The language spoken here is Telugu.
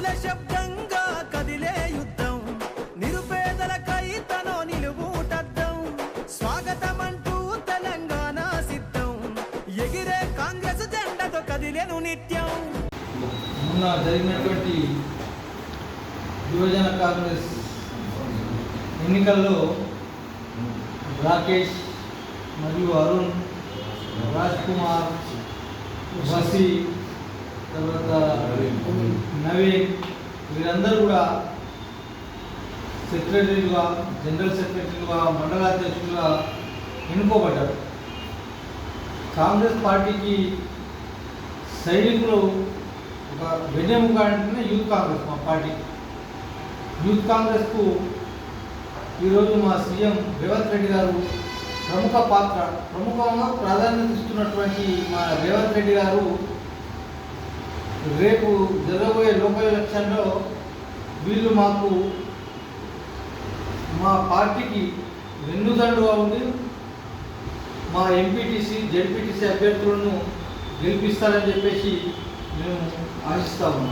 హక్కుల శబ్దంగా కదిలే యుద్ధం. నిరుపేదలకై తనో నిలువుటద్దం. స్వాగతమంటూ తెలంగాణ సిద్ధం. ఎగిరే కాంగ్రెస్ జెండతో కదిలేను నిత్యం. మొన్న జరిగినటువంటి యువజన కాంగ్రెస్ ఎన్నికల్లో రాకేష్ మరియు అరుణ్ రాజ్ కుమార్ వసీ నవీన్ వీరందరూ కూడా సెక్రటరీలుగా జనరల్ సెక్రటరీలుగా మండలాధ్యక్షులుగా ఎన్నుకోబడ్డారు. కాంగ్రెస్ పార్టీకి సైనికులు ఒక వెన్నెముక అంటేనే యూత్ కాంగ్రెస్ మా పార్టీ. యూత్ కాంగ్రెస్కు ఈరోజు మా సీఎం రేవంత్ రెడ్డి గారు ప్రముఖ పాత్ర ప్రముఖంగా ప్రాధాన్యత ఇస్తున్నటువంటి మా రేవంత్ రెడ్డి గారు రేపు జరగబోయే లోకల్ ఎలక్షన్లో వీళ్ళు మాకు మా పార్టీకి వెన్నుదండుగా ఉండి మా ఎంపీటీసీ జెడ్పీటీసీ అభ్యర్థులను గెలిపిస్తారని చెప్పేసి మేము ఆశిస్తా ఉన్నాం.